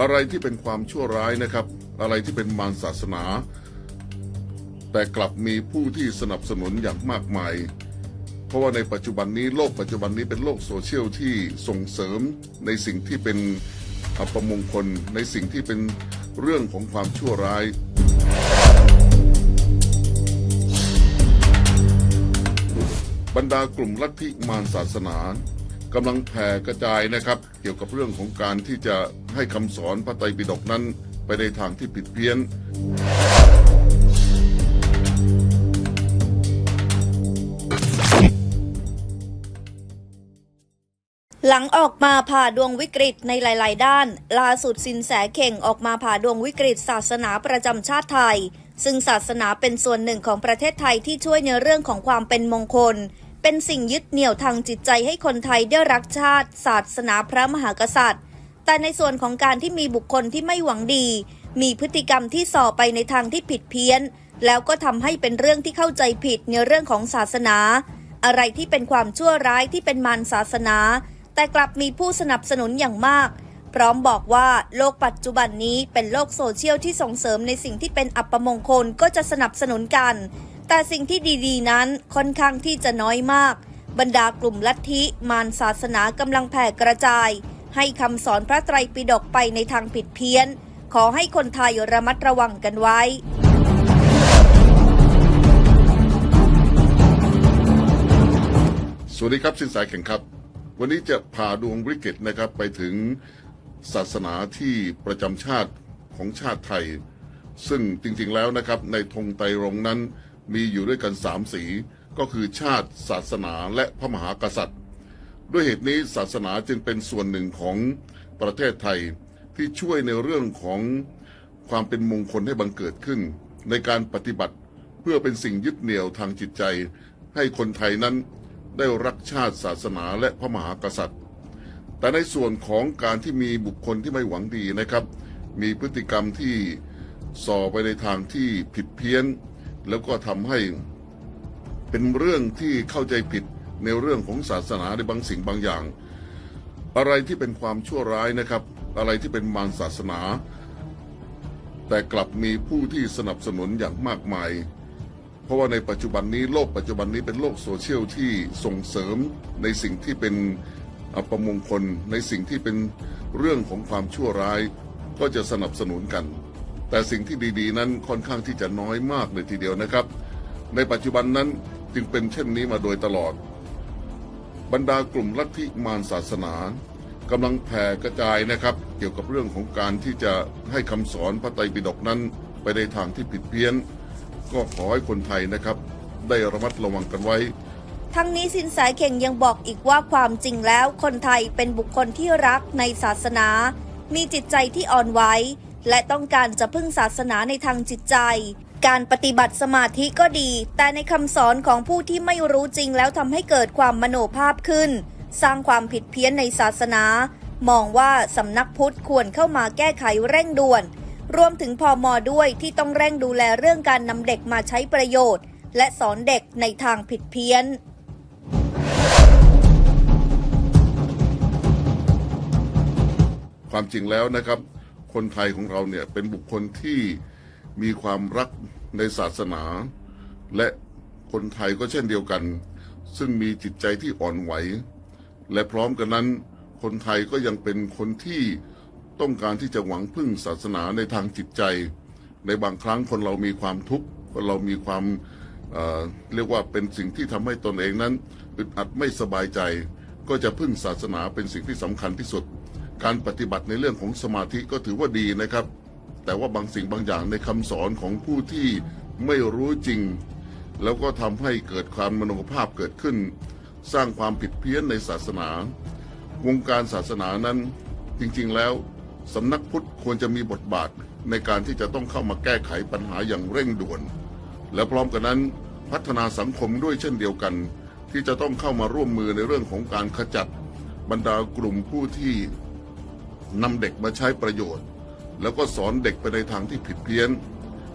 อะไรที่เป็นความชั่วร้ายนะครับ อะไรที่เป็นมารศาสนา แต่กลับมีผู้ที่สนับสนุนอย่างมากมาย เพราะว่าในปัจจุบันนี้โลกปัจจุบันนี้เป็นโลกโซเชียลที่ส่งเสริมในสิ่งที่เป็นอัปมงคลในสิ่งที่เป็นเรื่องของความชั่วร้าย บรรดากลุ่มลัทธิมารศาสนา กำลังแผ่กระจายนะครับ เกี่ยวกับเรื่องของการที่จะให้คำสอนพระไตรปิฎกนั้น ไปในทางที่ผิดเพี้ยน หลังออกมาผ่าดวงวิกฤตในหลาย ๆ ด้าน ล่าสุดสินแสเข่งออกมาผ่าดวงวิกฤตศาสนาประจำชาติไทย ซึ่งศาสนาเป็นส่วนหนึ่งของประเทศไทยที่ช่วยในเรื่องของความเป็นมงคล เป็นสิ่งยึดเหนี่ยวทางจิตใจให้คนไทยได้รักชาติ ศาสนาพระมหากษัตริย์ แต่ในส่วนของการที่มีบุคคลที่ไม่หวังดี มีพฤติกรรมที่ส่อไปในทางที่ผิดเพี้ยน แล้วก็ทำให้เป็นเรื่องที่เข้าใจผิดในเรื่องของศาสนา อะไรที่เป็นความชั่วร้ายที่เป็นมารศาสนา แต่กลับมีผู้สนับสนุนอย่างมากพร้อมบอกว่าโลกปัจจุบันนี้เป็นโลกโซเชียลที่ส่งเสริมในสิ่งที่เป็นอัปมงคลก็จะสนับสนุนกัน แต่สิ่งที่ดีๆ นั้นค่อนข้างที่จะน้อยมาก บรรดากลุ่มลัทธิมารศาสนากำลังแผ่กระจาย ให้คำสอนพระไตรปิฎกไปในทางผิดเพี้ยน ขอให้คนไทยระมัดระวังกันไว้สวัสดีครับสินสายแข่งครับ วันนี้จะพาดวงวิกฤตนะครับไปถึงศาสนาที่ประจำชาติของชาติไทย ซึ่งจริงๆแล้วนะครับในธงไตรรงนั้น มีอยู่ด้วยกันสามสี ก็คือชาติ ศาสนาและพระมหากษัตริย์ ด้วยเหตุนี้ศาสนาจึงเป็นส่วนหนึ่งของประเทศไทยที่ช่วยในเรื่องของความเป็นมงคลให้บังเกิดขึ้น ในการปฏิบัติเพื่อเป็นสิ่งยึดเหนี่ยวทางจิตใจ ให้คนไทยนั้นได้รักชาติศาสนาและพระมหากษัตริย์ แต่ในส่วนของการที่มีบุคคลที่ไม่หวังดีนะครับ มีพฤติกรรมที่ส่อไปในทางที่ผิดเพี้ยน แล้วก็ทำให้เป็นเรื่องที่เข้าใจผิดในเรื่องของศาสนาในบางสิ่งบางอย่าง อะไรที่เป็นความชั่วร้ายนะครับ อะไรที่เป็นมารศาสนา แต่กลับมีผู้ที่สนับสนุนอย่างมากมาย เพราะว่าในปัจจุบันนี้โลกปัจจุบันนี้เป็นโลกโซเชียลที่ส่งเสริมในสิ่งที่เป็นอัปมงคลในสิ่งที่เป็นเรื่องของความชั่วร้ายก็จะสนับสนุนกัน แต่สิ่งที่ดีๆ นั้นค่อนข้างที่จะน้อยมากเลยทีเดียวนะครับ ในปัจจุบันนั้นจึงเป็นเช่นนี้มาโดยตลอด บรรดากลุ่มลัทธิมารศาสนากำลังแผ่กระจายนะครับ เกี่ยวกับเรื่องของการที่จะให้คำสอนพระไตรปิฎกนั้นไปในทางที่ผิดเพี้ยน ก็ขอให้คนไทยนะครับ ได้ระมัดระวังกันไว้ทั้งนี้สินแสเข่งยังบอกอีกว่าความจริงแล้วคนไทยเป็นบุคคลที่รักในศาสนา มีจิตใจที่อ่อนไหว และต้องการจะพึ่งศาสนาในทางจิตใจ การปฏิบัติสมาธิก็ดี แต่ในคำสอนของผู้ที่ไม่รู้จริงแล้วทำให้เกิดความมโนภาพขึ้น สร้างความผิดเพี้ยนในศาสนา มองว่าสำนักพุทธควรเข้ามาแก้ไขเร่งด่วน รวมถึงพอมอด้วยที่ต้องเร่งดูแลเรื่องการนำเด็กมาใช้ประโยชน์ และสอนเด็กในทางผิดเพี้ยนความจริงแล้วนะครับ คนไทยของเราเนี่ยเป็นบุคคลที่มีความรักในศาสนา และคนไทยก็เช่นเดียวกัน ซึ่งมีจิตใจที่อ่อนไหว และพร้อมกันนั้นคนไทยก็ยังเป็นคนที่ต้องการที่จะหวังพึ่งศาสนาในทางจิตใจ ในบางครั้งคนเรามีความทุกข์คนเรามีความเเรียกว่าเป็นสิ่งที่ทำให้ตนเองนั้นอึดอัดไม่สบายใจ ก็จะพึ่งศาสนาเป็นสิ่งที่สำคัญที่สุด การปฏิบัติในเรื่องของสมาธิก็ถือว่าดีนะครับ แต่ว่าบางสิ่งบางอย่างในคำสอนของผู้ที่ไม่รู้จริง แล้วก็ทำให้เกิดความมโนภาพเกิดขึ้น สร้างความผิดเพี้ยนในศาสนา วงการศาสนานั้นจริงๆแล้วสำนักพุทธควรจะมีบทบาทในการที่จะต้องเข้ามาแก้ไขปัญหาอย่างเร่งด่วน และพร้อมกันนั้นพัฒนาสังคมด้วยเช่นเดียวกัน ที่จะต้องเข้ามาร่วมมือในเรื่องของการขจัดบรรดากลุ่มผู้ที่ นำเด็กมาใช้ประโยชน์ แล้วก็สอนเด็กไปในทางที่ผิดเพี้ยน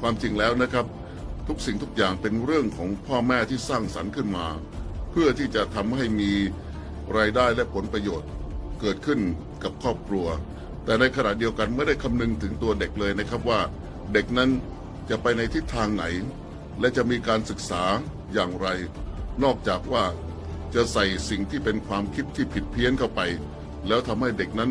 ความจริงแล้วนะครับ ทุกสิ่งทุกอย่างเป็นเรื่องของพ่อแม่ที่สร้างสรรค์ขึ้นมา เพื่อที่จะทำให้มีรายได้และผลประโยชน์เกิดขึ้นกับครอบครัว แต่ในขณะเดียวกันไม่ได้คำนึงถึงตัวเด็กเลยนะครับว่า เด็กนั้นจะไปในทิศทางไหน และจะมีการศึกษาอย่างไร นอกจากว่าจะใส่สิ่งที่เป็นความคิดที่ผิดเพี้ยนเข้าไป แล้วทำให้เด็กนั้น